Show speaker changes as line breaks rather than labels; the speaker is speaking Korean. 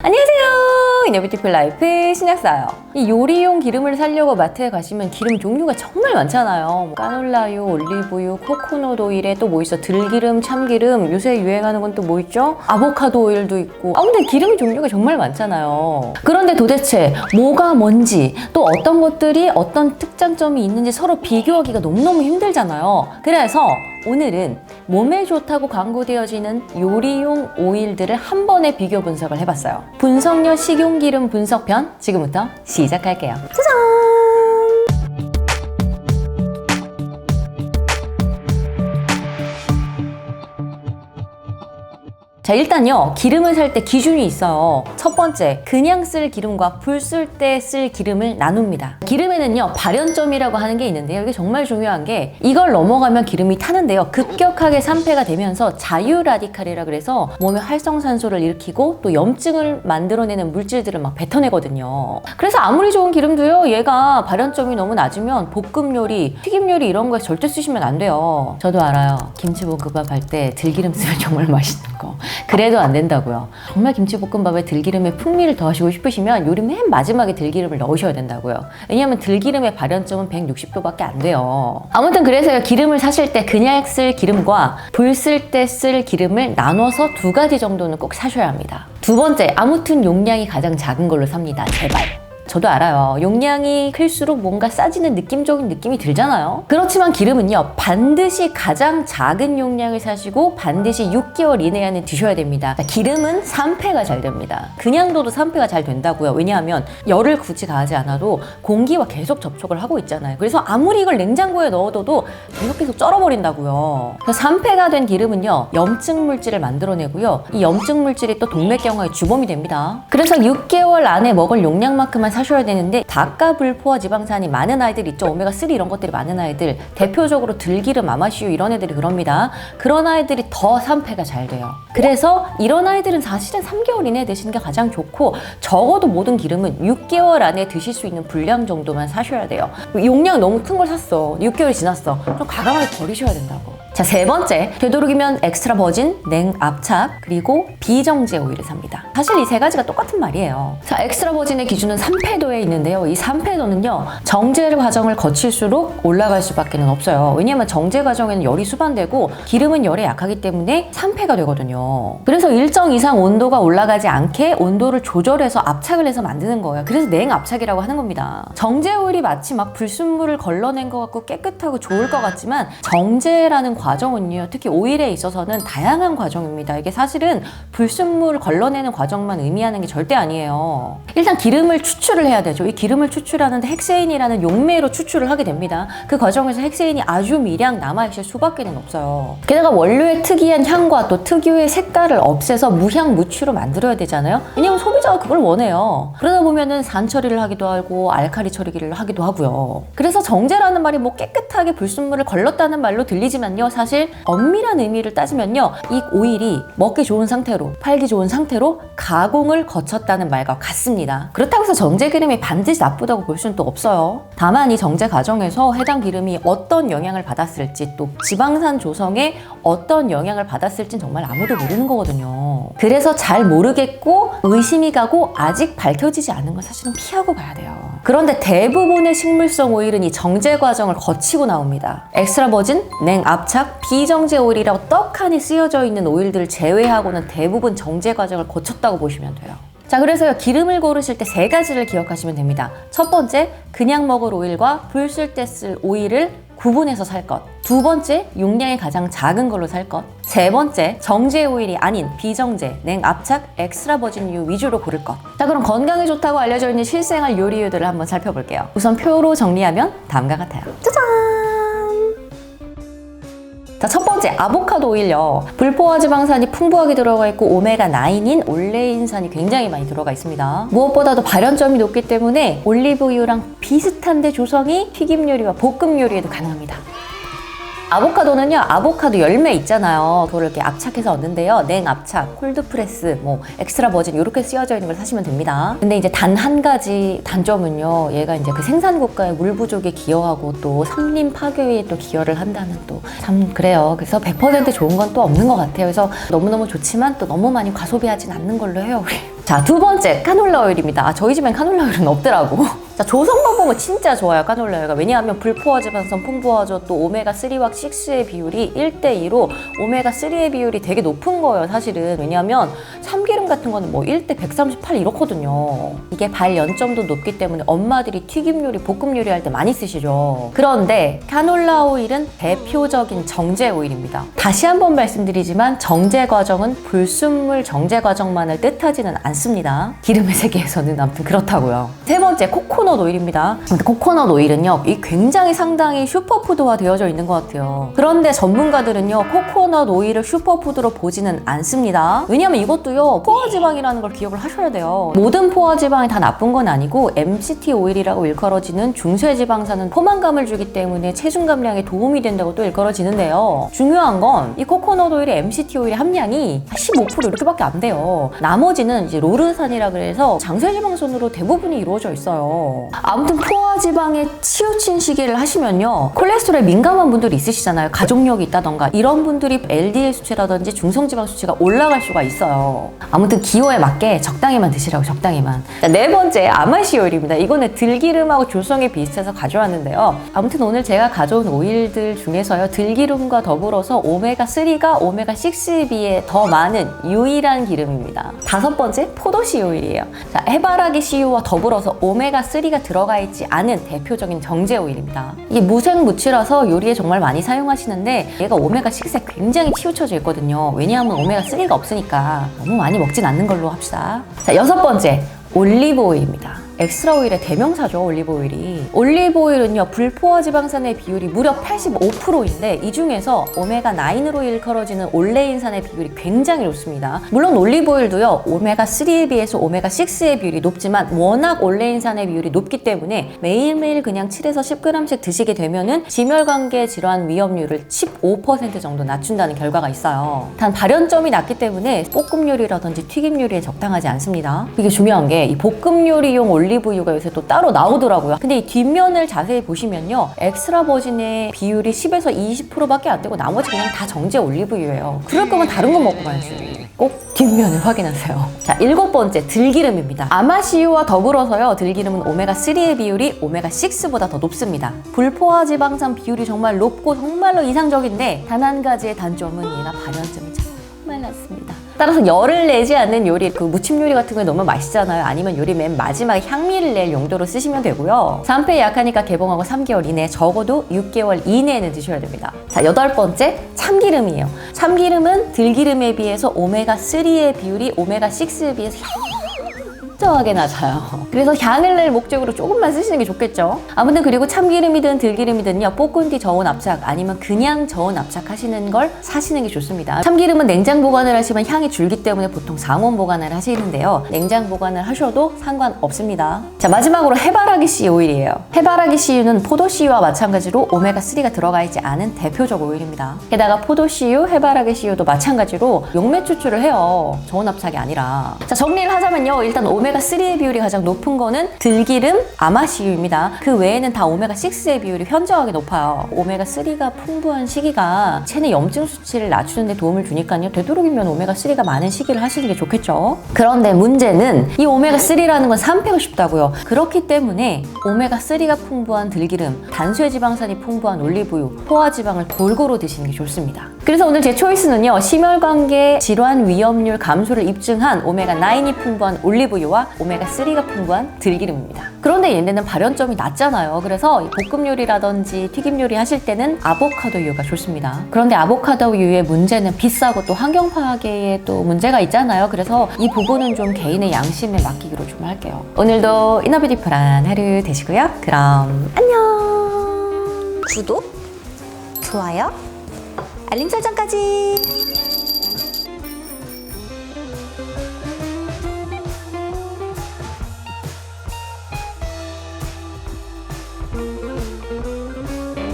안녕하세요. 이너비티풀 라이프 신약사요. 이 요리용 기름을 사려고 마트에 가시면 기름 종류가 정말 많잖아요. 뭐 까놀라유, 올리브유, 코코넛 오일에 또 뭐 있어? 들기름, 참기름, 요새 유행하는 건 또 뭐 있죠? 아보카도 오일도 있고. 아무튼 기름 종류가 정말 많잖아요. 그런데 도대체 뭐가 뭔지 또 어떤 것들이 어떤 특장점이 있는지 서로 비교하기가 너무너무 힘들잖아요. 그래서 오늘은 몸에 좋다고 광고되어지는 요리용 오일들을 한 번에 비교 분석을 해봤어요. 분석료 식용기름 분석편 지금부터 시작할게요. 짜잔! 자 일단요 기름을 살 때 기준이 있어요. 첫 번째 그냥 쓸 기름과 불 쓸 때 쓸 기름을 나눕니다. 기름에는요 발연점이라고 하는 게 있는데요. 이게 정말 중요한 게 이걸 넘어가면 기름이 타는데요. 급격하게 산패가 되면서 자유 라디칼이라 그래서 몸에 활성산소를 일으키고 또 염증을 만들어내는 물질들을 막 뱉어내거든요. 그래서 아무리 좋은 기름도요 얘가 발연점이 너무 낮으면 볶음 요리 튀김 요리 이런 거에 절대 쓰시면 안 돼요. 저도 알아요. 김치볶음밥 할 때 들기름 쓰면 정말 맛있는 거 그래도 안 된다고요. 정말 김치볶음밥에 들기름의 풍미를 더하시고 싶으시면 요리 맨 마지막에 들기름을 넣으셔야 된다고요. 왜냐하면 들기름의 발연점은 160도밖에 안 돼요. 아무튼 그래서요 기름을 사실 때 그냥 쓸 기름과 불 쓸 때 쓸 기름을 나눠서 두 가지 정도는 꼭 사셔야 합니다. 두 번째 아무튼 용량이 가장 작은 걸로 삽니다. 제발. 저도 알아요. 용량이 클수록 뭔가 싸지는 느낌적인 느낌이 들잖아요. 그렇지만 기름은요, 반드시 가장 작은 용량을 사시고 반드시 6개월 이내에는 드셔야 됩니다. 자, 기름은 산패가 잘 됩니다. 그냥 둬도 산패가 잘 된다고요. 왜냐하면 열을 굳이 가하지 않아도 공기와 계속 접촉을 하고 있잖아요. 그래서 아무리 이걸 냉장고에 넣어둬도 계속 계속 쩔어버린다고요. 그래서 산패가 된 기름은요, 염증 물질을 만들어내고요. 이 염증 물질이 또 동맥경화의 주범이 됩니다. 그래서 6개월 안에 먹을 용량만큼만 사셔야 되는데 닭과 불포화 지방산이 많은 아이들 있죠. 오메가3 이런 것들이 많은 아이들. 대표적으로 들기름, 아마시유 이런 애들이 그럽니다. 그런 아이들이 더 산패가 잘 돼요. 그래서 이런 아이들은 사실은 3개월 이내에 드시는 게 가장 좋고 적어도 모든 기름은 6개월 안에 드실 수 있는 분량 정도만 사셔야 돼요. 용량 너무 큰 걸 샀어. 6개월이 지났어. 그럼 과감하게 버리셔야 된다고. 자, 세 번째. 되도록이면 엑스트라 버진, 냉압착, 그리고 비정제 오일을 삽니다. 사실 이 세 가지가 똑같은 말이에요. 자, 엑스트라 버진의 기준은 3패도에 있는데요. 이 3패도는요, 정제 과정을 거칠수록 올라갈 수밖에 없어요. 왜냐면 정제 과정에는 열이 수반되고 기름은 열에 약하기 때문에 3패가 되거든요. 그래서 일정 이상 온도가 올라가지 않게 온도를 조절해서 압착을 해서 만드는 거예요. 그래서 냉압착이라고 하는 겁니다. 정제 오일이 마치 막 불순물을 걸러낸 것 같고 깨끗하고 좋을 것 같지만 정제라는 과정 은요, 특히 오일에 있어서는 다양한 과정입니다. 이게 사실은 불순물을 걸러내는 과정만 의미하는 게 절대 아니에요. 일단 기름을 추출을 해야 되죠. 이 기름을 추출하는데 헥세인이라는 용매로 추출을 하게 됩니다. 그 과정에서 헥세인이 아주 미량 남아있을 수밖에 없어요. 게다가 원료의 특이한 향과 또 특유의 색깔을 없애서 무향 무취로 만들어야 되잖아요. 왜냐면 소비자가 그걸 원해요. 그러다 보면은 산 처리를 하기도 하고 알카리 처리를 하기도 하고요. 그래서 정제라는 말이 뭐 깨끗하게 불순물을 걸렀다는 말로 들리지만요. 사실 엄밀한 의미를 따지면요. 이 오일이 먹기 좋은 상태로 팔기 좋은 상태로 가공을 거쳤다는 말과 같습니다. 그렇다고 해서 정제 기름이 반드시 나쁘다고 볼 수는 또 없어요. 다만 이 정제 과정에서 해당 기름이 어떤 영향을 받았을지 또 지방산 조성에 어떤 영향을 받았을진 정말 아무도 모르는 거거든요. 그래서 잘 모르겠고 의심이 가고 아직 밝혀지지 않은 건 사실은 피하고 가야 돼요. 그런데 대부분의 식물성 오일은 이 정제 과정을 거치고 나옵니다. 엑스트라 버진, 냉 압 착, 비정제 오일이라고 떡하니 쓰여져 있는 오일들을 제외하고는 대부분 정제 과정을 거쳤다고 보시면 돼요. 자, 그래서요, 기름을 고르실 때 세 가지를 기억하시면 됩니다. 첫 번째, 그냥 먹을 오일과 불 쓸 때 쓸 오일을 구분해서 살 것. 두 번째, 용량이 가장 작은 걸로 살 것. 세 번째, 정제 오일이 아닌 비정제, 냉압착, 엑스트라 버진유 위주로 고를 것. 자, 그럼 건강에 좋다고 알려져 있는 실생활 요리유들을 한번 살펴볼게요. 우선 표로 정리하면 다음과 같아요. 짜잔! 자, 첫 번째, 아보카도 오일요. 불포화 지방산이 풍부하게 들어가 있고 오메가9인 올레인산이 굉장히 많이 들어가 있습니다. 무엇보다도 발연점이 높기 때문에 올리브유랑 비슷한데 조성이 튀김 요리와 볶음 요리에도 가능합니다. 아보카도는요, 아보카도 열매 있잖아요. 그걸 이렇게 압착해서 얻는데요. 냉압착, 콜드프레스, 뭐, 엑스트라 버진, 이렇게 쓰여져 있는 걸 사시면 됩니다. 근데 이제 단 한 가지 단점은요, 얘가 이제 그 생산 국가의 물 부족에 기여하고 또 산림 파괴에 또 기여를 한다는 또 참 그래요. 그래서 100% 좋은 건 또 없는 것 같아요. 그래서 너무너무 좋지만 또 너무 많이 과소비하진 않는 걸로 해요, 우리. 자, 두 번째 카놀라 오일입니다. 아, 저희 집엔 카놀라 오일은 없더라고. 자, 조성만 보면 진짜 좋아요, 카놀라 오일가. 왜냐하면 불포화 지방산 풍부하죠. 또 오메가3와 6의 비율이 1대2로 오메가3의 비율이 되게 높은 거예요, 사실은. 왜냐하면 참 같은 거는 뭐 1대 138 이렇거든요. 이게 발 연점도 높기 때문에 엄마들이 튀김 요리, 볶음 요리 할 때 많이 쓰시죠. 그런데 카놀라 오일은 대표적인 정제 오일입니다. 다시 한번 말씀드리지만 정제 과정은 불순물 정제 과정만을 뜻하지는 않습니다. 기름의 세계에서는 아무튼 그렇다고요. 세 번째 코코넛 오일입니다. 코코넛 오일은요, 이 굉장히 상당히 슈퍼푸드화 되어져 있는 것 같아요. 그런데 전문가들은요, 코코넛 오일을 슈퍼푸드로 보지는 않습니다. 왜냐면 이것도요, 포화지방이라는 걸 기억을 하셔야 돼요. 모든 포화지방이 다 나쁜 건 아니고 MCT 오일이라고 일컬어지는 중쇄지방산은 포만감을 주기 때문에 체중 감량에 도움이 된다고 또 일컬어지는데요. 중요한 건 이 코코넛 오일의 MCT 오일의 함량이 15% 이렇게밖에 안 돼요. 나머지는 이제 로르산이라 그래서 장쇄지방선으로 대부분이 이루어져 있어요. 아무튼 포화지방에 치우친 시기를 하시면요. 콜레스테롤에 민감한 분들이 있으시잖아요. 가족력이 있다던가 이런 분들이 LDL 수치라든지 중성지방 수치가 올라갈 수가 있어요. 아무튼 기호에 맞게 적당히만 드시라고 적당히만. 자, 네 번째 아마시 오일입니다. 이거는 들기름하고 조성에 비슷해서 가져왔는데요. 아무튼 오늘 제가 가져온 오일들 중에서요. 들기름과 더불어서 오메가3가 오메가6에 비해 더 많은 유일한 기름입니다. 다섯 번째 포도씨 오일이에요. 자, 해바라기 씨유와 더불어서 오메가3가 들어가 있지 않은 대표적인 정제 오일입니다. 이게 무색무취라서 요리에 정말 많이 사용하시는데 얘가 오메가6에 굉장히 치우쳐져 있거든요. 왜냐하면 오메가3가 없으니까 너무 많이 먹진 않는 걸로 합시다. 자, 여섯 번째 올리브 오일입니다. 엑스트라 오일의 대명사죠, 올리브 오일이. 올리브 오일은요, 불포화 지방산의 비율이 무려 85%인데, 이 중에서 오메가 9으로 일컬어지는 올레인산의 비율이 굉장히 높습니다. 물론 올리브 오일도요, 오메가 3에 비해서 오메가 6의 비율이 높지만, 워낙 올레인산의 비율이 높기 때문에 매일매일 그냥 7에서 10g씩 드시게 되면은 심혈관계 질환 위험률을 15% 정도 낮춘다는 결과가 있어요. 단 발연점이 낮기 때문에 볶음 요리라든지 튀김 요리에 적당하지 않습니다. 이게 중요한 게 이 볶음 요리용 올리 브유가 요새 또 따로 나오더라고요. 근데 이 뒷면을 자세히 보시면요. 엑스트라 버진의 비율이 10에서 20%밖에 안 되고 나머지 그냥 다 정제 올리브유예요. 그럴 거면 다른 거 먹고 가야지. 꼭 뒷면을 확인하세요. 자, 일곱 번째 들기름입니다. 아마시유와 더불어서요. 들기름은 오메가3의 비율이 오메가6보다 더 높습니다. 불포화 지방산 비율이 정말 높고 정말로 이상적인데 단 한 가지의 단점은 얘가 발연점이 정 말 낮습니다. 따라서 열을 내지 않는 요리, 그 무침 요리 같은 거 너무 맛있잖아요. 아니면 요리 맨 마지막에 향미를 낼 용도로 쓰시면 되고요. 산패 약하니까 개봉하고 3개월 이내, 적어도 6개월 이내에는 드셔야 됩니다. 자, 여덟 번째, 참기름이에요. 참기름은 들기름에 비해서 오메가3의 비율이 오메가6에 비해서 일정하게 낮아요. 그래서 향을 낼 목적으로 조금만 쓰시는 게 좋겠죠. 아무튼 그리고 참기름이든 들기름이든요. 볶은 뒤 저온 압착 아니면 그냥 저온 압착하시는 걸 사시는 게 좋습니다. 참기름은 냉장 보관을 하시면 향이 줄기 때문에 보통 상온 보관을 하시는데요. 냉장 보관을 하셔도 상관없습니다. 자 마지막으로 해바라기 씨 오일이에요. 해바라기 씨유는 포도 씨유와 마찬가지로 오메가 3가 들어가 있지 않은 대표적 오일입니다. 게다가 포도 씨유, 해바라기 씨유도 마찬가지로 용매 추출을 해요. 저온 압착이 아니라. 자 정리를 하자면요. 일단 오메가 3의 비율이 가장 높은 거는 들기름, 아마씨유입니다. 그 외에는 다 오메가6의 비율이 현저하게 높아요. 오메가3가 풍부한 시기가 체내 염증 수치를 낮추는 데 도움을 주니까요. 되도록이면 오메가3가 많은 시기를 하시는 게 좋겠죠. 그런데 문제는 이 오메가3라는 건 산패가 쉽다고요. 그렇기 때문에 오메가3가 풍부한 들기름, 단수해지방산이 풍부한 올리브유, 포화지방을 골고루 드시는 게 좋습니다. 그래서 오늘 제 초이스는요. 심혈관계 질환 위험률 감소를 입증한 오메가9이 풍부한 올리브유와 오메가3가 풍부한 들기름입니다. 그런데 얘네는 발연점이 낮잖아요. 그래서 이 볶음 요리라든지 튀김 요리 하실 때는 아보카도유가 좋습니다. 그런데 아보카도유의 문제는 비싸고 또 환경 파괴에 또 문제가 있잖아요. 그래서 이 부분은 좀 개인의 양심에 맡기기로 좀 할게요. 오늘도 이너뷰티풀한 하루 되시고요. 그럼 안녕.
구독, 좋아요, 알림 설정까지.